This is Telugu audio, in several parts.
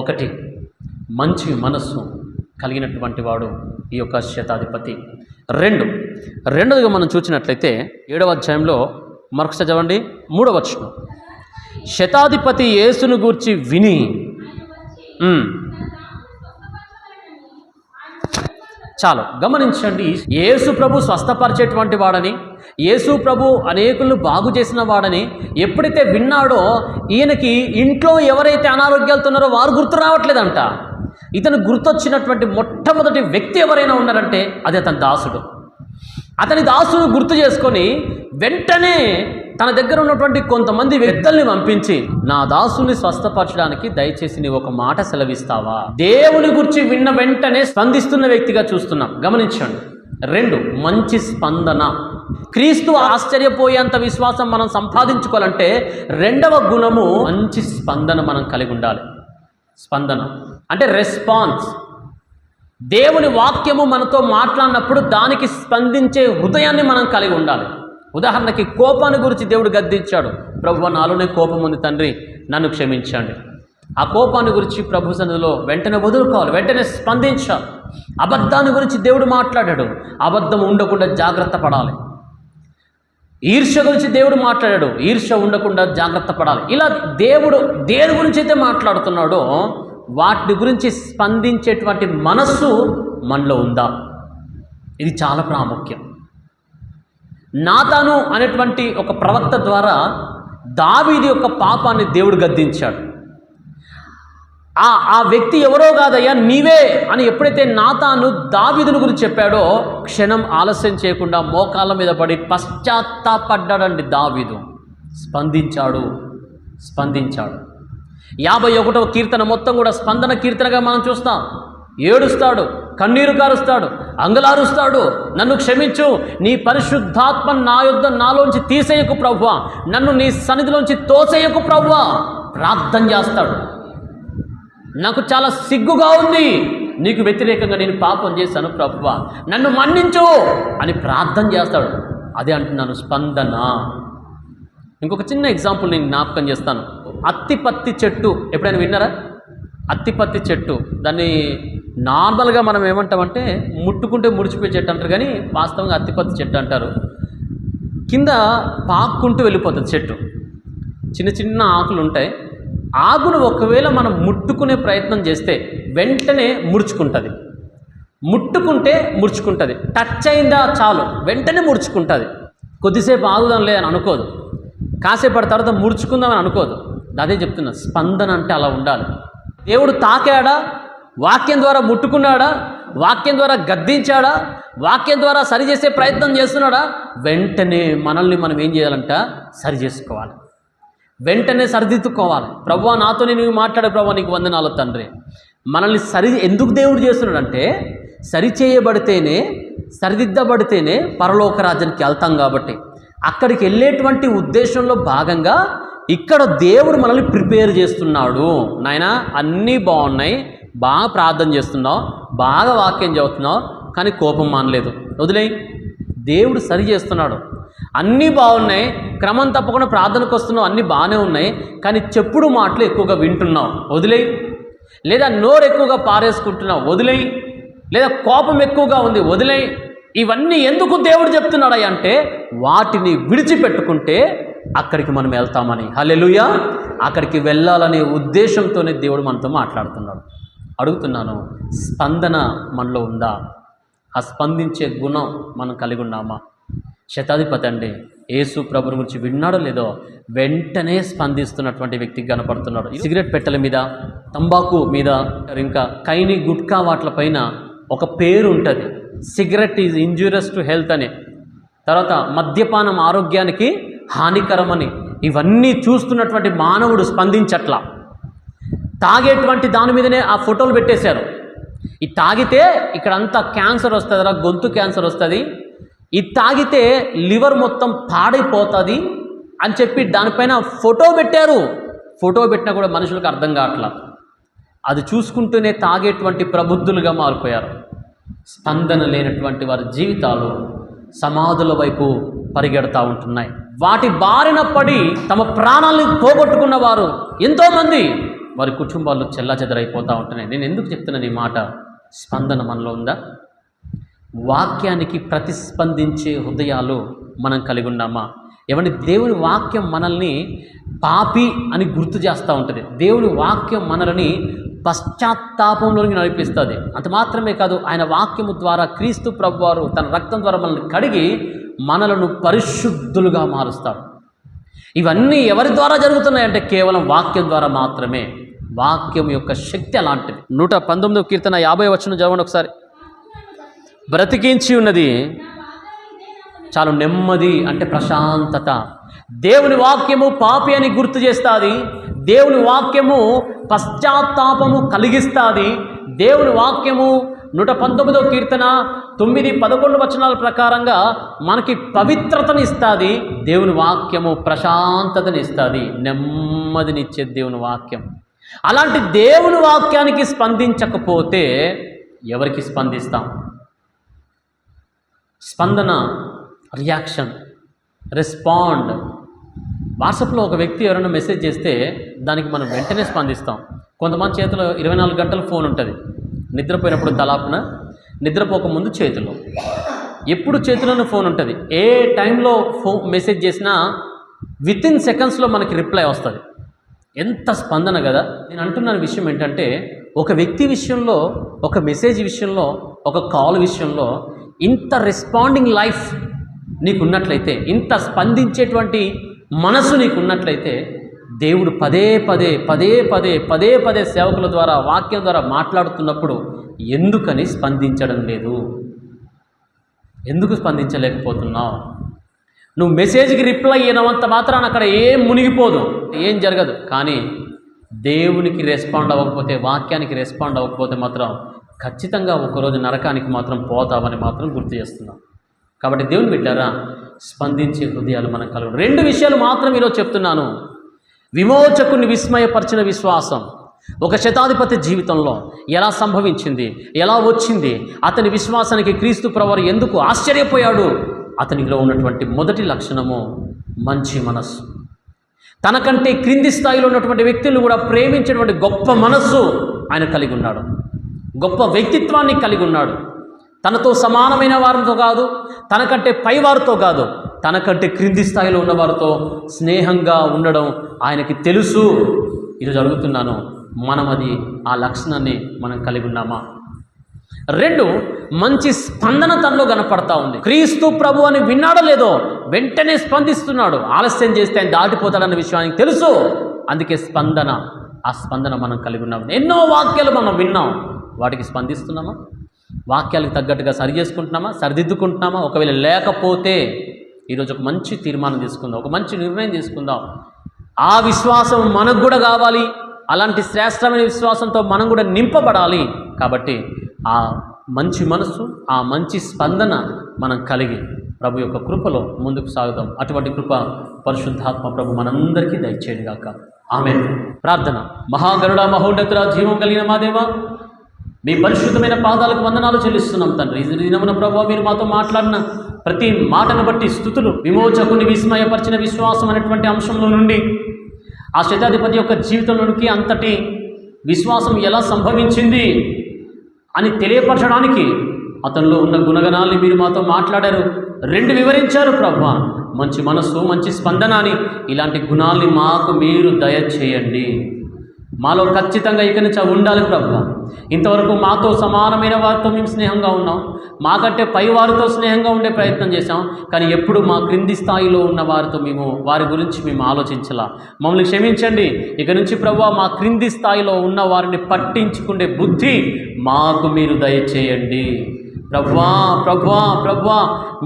ఒకటి మంచి మనస్సు కలిగినటువంటి వాడు ఈ యొక్క శతాధిపతి. రెండు రెండోదిగా మనం చూసినట్లయితే ఏడవ అధ్యాయంలో మరొకసారి చదవండి మూడవ వచనం. శతాధిపతి యేసును గూర్చి విని చాలు గమనించండి యేసు ప్రభు స్వస్థపరిచేటువంటి వాడని యేసు ప్రభు అనేకులను బాగు చేసిన వాడని ఎప్పుడైతే విన్నాడో ఈయనకి ఇంట్లో ఎవరైతే అనారోగ్యాలుతున్నారో వారు గుర్తు రావట్లేదంట. ఇతను గుర్తొచ్చినటువంటి మొట్టమొదటి వ్యక్తి ఎవరైనా ఉన్నారంటే అది అతని దాసుడు. అతని దాసును గుర్తు చేసుకొని వెంటనే తన దగ్గర ఉన్నటువంటి కొంతమంది వ్యక్తుల్ని పంపించి నా దాసుని స్వస్థపరచడానికి దయచేసి నీవు ఒక మాట సెలవిస్తావా? దేవుని గురించి విన్న వెంటనే స్పందిస్తున్న వ్యక్తిగా చూస్తున్నాం. గమనించండి. రెండు మంచి స్పందన. క్రీస్తు ఆశ్చర్యపోయేంత విశ్వాసం మనం సంపాదించుకోవాలంటే రెండవ గుణము మంచి స్పందన మనం కలిగి ఉండాలి. స్పందన. అంటే రెస్పాన్స్. దేవుని వాక్యము మనతో మాట్లాడినప్పుడు దానికి స్పందించే హృదయాన్ని మనం కలిగి ఉండాలి. ఉదాహరణకి కోపాన్ని గురించి దేవుడు గద్దించాడు. ప్రభు నాలోనే కోపం ఉంది తండ్రి నన్ను క్షమించండి. ఆ కోపాన్ని గురించి ప్రభు సన్నిధిలో వెంటనే వదులుకోవాలి వెంటనే స్పందించాలి. అబద్ధాన్ని గురించి దేవుడు మాట్లాడాడు. అబద్ధం ఉండకుండా జాగ్రత్త పడాలి. ఈర్ష్య గురించి దేవుడు మాట్లాడాడు. ఈర్ష్య ఉండకుండా జాగ్రత్త పడాలి. ఇలా దేవుడు దేని గురించి అయితే మాట్లాడుతున్నాడో వాటి గురించి స్పందించేటువంటి మనస్సు మనలో ఉందా? ఇది చాలా ప్రాముఖ్యం. నాతాను అనేటువంటి ఒక ప్రవక్త ద్వారా దావీది యొక్క పాపాన్ని దేవుడు గద్దించాడు. ఆ ఆ వ్యక్తి ఎవరో కాదయ్యా నీవే అని ఎప్పుడైతే నాతాను దావిదుని గురించి చెప్పాడో క్షణం ఆలస్యం చేయకుండా మోకాళ్ళ మీద పడి పశ్చాత్తాపడ్డాడండి దావిదు. స్పందించాడు స్పందించాడు. యాభై ఒకటవ కీర్తన మొత్తం కూడా స్పందన కీర్తనగా మనం చూస్తాం. ఏడుస్తాడు కన్నీరు కారుస్తాడు అంగలారుస్తాడు నన్ను క్షమించు నీ పరిశుద్ధాత్మ నా యుద్ధం నాలోంచి తీసేయకు ప్రవ్వా నన్ను నీ సన్నిధిలోంచి తోసేయకు ప్రవ్వా ప్రార్థన చేస్తాడు. నాకు చాలా సిగ్గుగా ఉంది. నీకు వ్యతిరేకంగా నేను పాపం చేశాను ప్రభువా. నన్ను మన్నించు అని ప్రార్థన చేస్తాడు. అదే అంటున్నాను స్పందన. ఇంకొక చిన్న ఎగ్జాంపుల్ నేను జ్ఞాపకం చేస్తాను. అత్తిపత్తి చెట్టు. ఎప్పుడైనా విన్నారా? అత్తిపత్తి చెట్టు. దాన్ని నార్మల్గా మనం ఏమంటామంటే ముట్టుకుంటే ముడిచిపోయే చెట్టు అంటారు కానీ వాస్తవంగా అత్తిపత్తి చెట్టు అంటారు. కింద పాక్కుంటూ వెళ్ళిపోతుంది చెట్టు. చిన్న చిన్న ఆకులు ఉంటాయి ఆకును ఒకవేళ మనం ముట్టుకునే ప్రయత్నం చేస్తే వెంటనే ముడుచుకుంటుంది. ముట్టుకుంటే ముడుచుకుంటుంది. టచ్ అయిందా చాలు. వెంటనే ముడుచుకుంటుంది. కొద్దిసేపు ఆగుదాంలే అని అనుకోదు. కాసేపటి తర్వాత ముడుచుకుందామని అనుకోదు. అదే చెప్తున్నా స్పందన అంటే అలా ఉండాలి. దేవుడు తాకాడా? వాక్యం ద్వారా ముట్టుకున్నాడా? వాక్యం ద్వారా గద్దించాడా? వాక్యం ద్వారా సరి చేసే ప్రయత్నం చేస్తున్నాడా? వెంటనే మనల్ని మనం ఏం చేయాలంట? సరి చేసుకోవాలి వెంటనే సరిదిద్దుకోవాలి. ప్రభు నాతో నీవు మాట్లాడే ప్రభు నీకు వందనాలు తండ్రి. మనల్ని సరి ఎందుకు దేవుడు చేస్తున్నాడంటే సరి చేయబడితేనే సరిదిద్దబడితేనే పరలోక రాజ్యానికి వెళ్తాం కాబట్టి. అక్కడికి వెళ్ళేటువంటి ఉద్దేశంలో భాగంగా ఇక్కడ దేవుడు మనల్ని ప్రిపేర్ చేస్తున్నాడు. నాయన అన్నీ బాగున్నాయి. బాగా ప్రార్థన చేస్తున్నావు. బాగా వాక్యం చదువుతున్నావు. కానీ కోపం మానలేదు. వదిలే దేవుడు సరి చేస్తున్నాడు. అన్నీ బాగున్నాయి. క్రమం తప్పకుండా ప్రార్థనకు వస్తున్నావు అన్నీ బాగానే ఉన్నాయి. కానీ చెప్పుడు మాటలు ఎక్కువగా వింటున్నావు వదిలేయి. లేదా నోరు ఎక్కువగా పారేసుకుంటున్నావు వదిలేయి. లేదా కోపం ఎక్కువగా ఉంది వదిలేయి. ఇవన్నీ ఎందుకు దేవుడు చెప్తున్నాడు అంటే వాటిని విడిచిపెట్టుకుంటే అక్కడికి మనం వెళ్తామని. హల్లెలూయా. అక్కడికి వెళ్ళాలనే ఉద్దేశంతోనే దేవుడు మనతో మాట్లాడుతున్నాడు. అడుగుతున్నాను స్పందన మనలో ఉందా? ఆ స్పందించే గుణం మనం కలిగి ఉన్నామా? శతాధిపతి అండి. యేసు ప్రభుని గురించి విన్నాడో లేదో వెంటనే స్పందిస్తున్నటువంటి వ్యక్తికి కనపడుతున్నాడు. సిగరెట్ పెట్టెల మీద తంబాకు మీద ఇంకా కైని గుట్కా వాటిపైన ఒక పేరు ఉంటుంది. Cigarette is injurious to health అని. తర్వాత మద్యపానం ఆరోగ్యానికి హానికరమని. ఇవన్నీ చూస్తున్నటువంటి మానవుడు స్పందించట్లా. తాగేటువంటి దాని మీదనే ఆ ఫోటోలు పెట్టేశారు. ఇది తాగితే ఇక్కడంతా క్యాన్సర్ వస్తుందిరా గొంతు క్యాన్సర్ వస్తుంది. ఇది తాగితే లివర్ మొత్తం పాడైపోతుంది అని చెప్పి దానిపైన ఫోటో పెట్టారు. ఫోటో పెట్టినా కూడా మనుషులకు అర్థం కావట్లా. అది చూసుకుంటూనే తాగేటువంటి ప్రబుద్ధులుగా మారిపోయారు. స్పందన లేనటువంటి వారి జీవితాలు సమాధుల వైపు పరిగెడతా ఉంటున్నాయి. వాటి బారిన పడి తమ ప్రాణాలను పోగొట్టుకున్న వారు ఎంతోమంది. వారి కుటుంబాలు చెల్లాచెదరైపోతూ ఉంటున్నాయి. నేను ఎందుకు చెప్తున్నాను ఈ మాట? స్పందన మనలో ఉందా? వాక్యానికి ప్రతిస్పందించే హృదయాలు మనం కలిగి ఉన్నామా? ఏమంటే దేవుని వాక్యం మనల్ని పాపి అని గుర్తు చేస్తూ ఉంటుంది. దేవుని వాక్యం మనల్ని పశ్చాత్తాపంలోనికి నడిపిస్తుంది. అంత మాత్రమే కాదు ఆయన వాక్యము ద్వారా క్రీస్తు ప్రభువారు తన రక్తం ద్వారా మనల్ని కడిగి మనలను పరిశుద్ధులుగా మారుస్తారు. ఇవన్నీ ఎవరి ద్వారా జరుగుతున్నాయంటే కేవలం వాక్యం ద్వారా మాత్రమే. వాక్యం యొక్క శక్తి అలాంటిది. నూట పంతొమ్మిది కీర్తన యాభై వచ్చిన చదవండి ఒకసారి. బ్రతికించి ఉన్నది. చాలా నెమ్మది అంటే ప్రశాంతత. దేవుని వాక్యము పాపి అని గుర్తు చేస్తుంది. దేవుని వాక్యము పశ్చాత్తాపము కలిగిస్తుంది. దేవుని వాక్యము నూట పంతొమ్మిదో కీర్తన తొమ్మిది పదకొండు వచనాల ప్రకారంగా మనకి పవిత్రతని ఇస్తుంది. దేవుని వాక్యము ప్రశాంతతని ఇస్తుంది. నెమ్మదినిచ్చే దేవుని వాక్యం. అలాంటి దేవుని వాక్యానికి స్పందించకపోతే ఎవరికి స్పందిస్తాం? స్పందన రియాక్షన్ రెస్పాండ్ వాట్సాప్లో ఒక వ్యక్తి ఎవరైనా మెసేజ్ చేస్తే దానికి మనం వెంటనే స్పందిస్తాం. కొంతమంది చేతిలో ఇరవై నాలుగు గంటలు ఫోన్ ఉంటుంది. నిద్రపోయినప్పుడు తలాపున నిద్రపోకముందు చేతిలో. ఎప్పుడు చేతిలోనూ ఫోన్ ఉంటుంది. ఏ టైంలో ఫో మెసేజ్ చేసినా విత్ ఇన్ సెకండ్స్లో మనకి రిప్లై వస్తుంది. ఎంత స్పందన కదా! నేను అంటున్న విషయం ఏంటంటే ఒక వ్యక్తి విషయంలో ఒక మెసేజ్ విషయంలో ఒక కాల్ విషయంలో ఇంత రెస్పాండింగ్ లైఫ్ నీకున్నట్లయితే ఇంత స్పందించేటువంటి మనసు నీకున్నట్లయితే దేవుడు పదే పదే పదే పదే పదే పదే సేవకుల ద్వారా వాక్యం ద్వారా మాట్లాడుతున్నప్పుడు ఎందుకని స్పందించడం లేదు? ఎందుకు స్పందించలేకపోతున్నావు? నువ్వు మెసేజ్కి రిప్లై అయినంత మాత్రాన అక్కడ ఏం మునిగిపోదు ఏం జరగదు. కానీ దేవునికి రెస్పాండ్ అవ్వకపోతే వాక్యానికి రెస్పాండ్ అవ్వకపోతే మాత్రం ఖచ్చితంగా ఒకరోజు నరకానికి మాత్రం పోతామని మాత్రం గుర్తు చేస్తున్నాం. కాబట్టి దేవుని బిడ్డారా స్పందించే హృదయాలు మనం కలగడం. రెండు విషయాలు మాత్రం ఈరోజు చెప్తున్నాను. విమోచకుని విస్మయపరిచిన విశ్వాసం ఒక శతాధిపతి జీవితంలో ఎలా సంభవించింది ఎలా వచ్చింది అతని విశ్వాసానికి క్రీస్తు ప్రవర్ ఎందుకు ఆశ్చర్యపోయాడు అతనిలో ఉన్నటువంటి మొదటి లక్షణము మంచి మనస్సు. తనకంటే క్రింది స్థాయిలో ఉన్నటువంటి వ్యక్తులను కూడా ప్రేమించేటువంటి గొప్ప మనస్సు ఆయన కలిగి ఉన్నాడు. గొప్ప వ్యక్తిత్వాన్ని కలిగి ఉన్నాడు. తనతో సమానమైన వారితో కాదు తనకంటే పైవారితో కాదు తనకంటే క్రింది స్థాయిలో ఉన్నవారితో స్నేహంగా ఉండడం ఆయనకి తెలుసు. ఈరోజు అడుగుతున్నాను మనం అది ఆ లక్షణాన్ని మనం కలిగి ఉన్నామా? రెండు మంచి స్పందన తనలో కనపడతా ఉంది. క్రీస్తు ప్రభు అని విన్నాడో లేదో వెంటనే స్పందిస్తున్నాడు. ఆలస్యం చేస్తే ఆయన దాటిపోతాడన్న విషయానికి తెలుసు. అందుకే స్పందన ఆ స్పందన మనం కలిగి ఉన్నాం. ఎన్నో వాక్యాలు మనం విన్నాం. వాటికి స్పందిస్తున్నామా? వాక్యాలకు తగ్గట్టుగా సరి చేసుకుంటున్నామా? సరిదిద్దుకుంటున్నామా? ఒకవేళ లేకపోతే ఈరోజు ఒక మంచి తీర్మానం తీసుకుందాం ఒక మంచి నిర్ణయం తీసుకుందాం. ఆ విశ్వాసం మనకు కూడా కావాలి అలాంటి శ్రేష్టమైన విశ్వాసంతో మనం కూడా నింపబడాలి. కాబట్టి ఆ మంచి మనసు ఆ మంచి స్పందన మనం కలిగి ప్రభు యొక్క కృపలో ముందుకు సాగుదాం. అటువంటి కృప పరిశుద్ధాత్మ ప్రభు మనందరికీ దయచేయండి గాక ఆమె ప్రార్థన. మహాగరుడ మహోన్నతుల జీవం కలిగిన మా దేవా మీ పరిశుద్ధమైన పాదాలకు వందనాలు చెల్లిస్తున్నాం తండ్రి. ఈ దినమున ప్రభావ మీరు మాతో మాట్లాడిన ప్రతి మాటను బట్టి స్థుతులు విమోచకుని విస్మయపరిచిన విశ్వాసం అనేటువంటి అంశంలో నుండి ఆ శతాధిపతి యొక్క జీవితంలోనికి అంతటి విశ్వాసం ఎలా సంభవించింది అని తెలియపరచడానికి అతనిలో ఉన్న గుణగణాల్ని మీరు మాతో మాట్లాడారు. రెండు వివరించారు ప్రభు. మంచి మనస్సు మంచి స్పందన అని ఇలాంటి గుణాల్ని మాకు మీరు దయచేయండి. మాలో ఖచ్చితంగా ఇక నుంచి అవి ఉండాలి ప్రభు. ఇంతవరకు మాతో సమానమైన వారితో మేము స్నేహంగా ఉన్నాం. మాకంటే పై వారితో స్నేహంగా ఉండే ప్రయత్నం చేశాం. కానీ ఎప్పుడు మా క్రింది స్థాయిలో ఉన్న వారితో మేము వారి గురించి మేము ఆలోచించలా. మమ్మల్ని క్షమించండి. ఇక నుంచి ప్రభు మా క్రింది స్థాయిలో ఉన్న వారిని పట్టించుకునే బుద్ధి మాకు మీరు దయచేయండి. ప్రభ్వా ప్రభువా ప్రభువా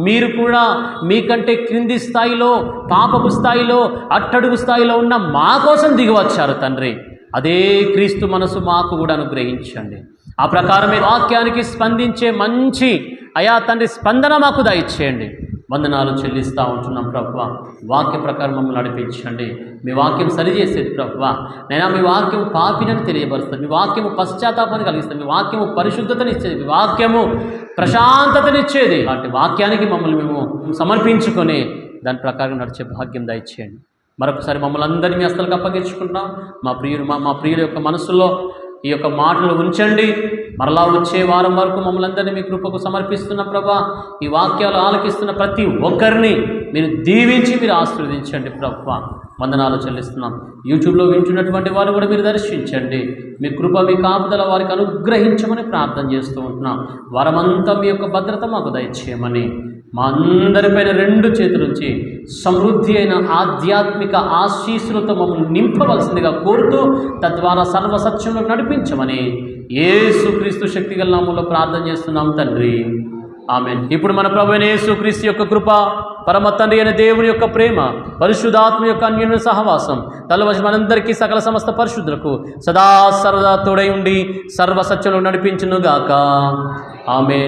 మీరు కూడా మీకంటే క్రింది స్థాయిలో పాపపు స్థాయిలో అట్టడుగు స్థాయిలో ఉన్న మా కోసం దిగివచ్చారు తండ్రి. అదే క్రీస్తు మనసు మాకు కూడా అనుగ్రహించండి. ఆ ప్రకారమే వాక్యానికి స్పందించే మంచి అయా తండ్రి స్పందన మాకు దయచేయండి. వందనాలు చెల్లిస్తూ ఉంటున్నాం ప్రభు వాక్య ప్రకారం మమ్మల్ని నడిపించండి. మీ వాక్యం సరిచేసేది ప్రభు నైనా మీ వాక్యం పాపినని తెలియపరుస్తుంది. మీ వాక్యము పశ్చాత్తాపాన్ని కలిగిస్తుంది. మీ వాక్యము పరిశుద్ధతనిచ్చేది. మీ వాక్యము ప్రశాంతతనిచ్చేది. అలాంటి వాక్యానికి మమ్మల్ని మేము సమర్పించుకొని దాని ప్రకారం నడిచే భాగ్యం దయచేయండి. మరొకసారి మమ్మల్ని అందరినీ మీ అస్తలకు అప్పగించుకుంటున్నాం. మా ప్రియులు మా మా ప్రియుల యొక్క మనసులో ఈ యొక్క మాటలు ఉంచండి. మరలా వచ్చే వారం వరకు మమ్మల్ని అందరినీ మీ కృపకు సమర్పిస్తున్న ప్రభా ఈ వాక్యాలు ఆలకిస్తున్న ప్రతి ఒక్కరిని మీరు దీవించి మీరు ఆశీర్వదించండి ప్రభా. వందనాలు చెల్లిస్తున్నాం. యూట్యూబ్లో వింటున్నటువంటి వారు కూడా మీరు దర్శించండి. మీ కృప మీ కాపుదల వారికి అనుగ్రహించమని ప్రార్థన చేస్తూ ఉంటున్నాం. వరమంతా మీ యొక్క భద్రత మాకు దయచేయమని. మా అందరిపైన రెండు చేతులుంచి సమృద్ధి అయిన ఆధ్యాత్మిక ఆశీస్సులతో మమ్మల్ని నింపవలసిందిగా కోరుతూ తద్వారా సర్వసత్యంలో నడిపించమని ఏసుక్రీస్తు శక్తిగల నామంలో ప్రార్థన చేస్తున్నాం తండ్రి. ఆమె ఇప్పుడు మన ప్రభు యేసుక్రీస్తు యొక్క కృప పరమ తండ్రి అయిన దేవుని యొక్క ప్రేమ పరిశుద్ధాత్మ యొక్క అన్యోన్య సహవాసం తలవసి మనందరికీ సకల సమస్త పరిశుద్ధులకు సదా సర్వదా తోడై ఉండి సర్వసత్యంలో నడిపించునుగాక. ఆమె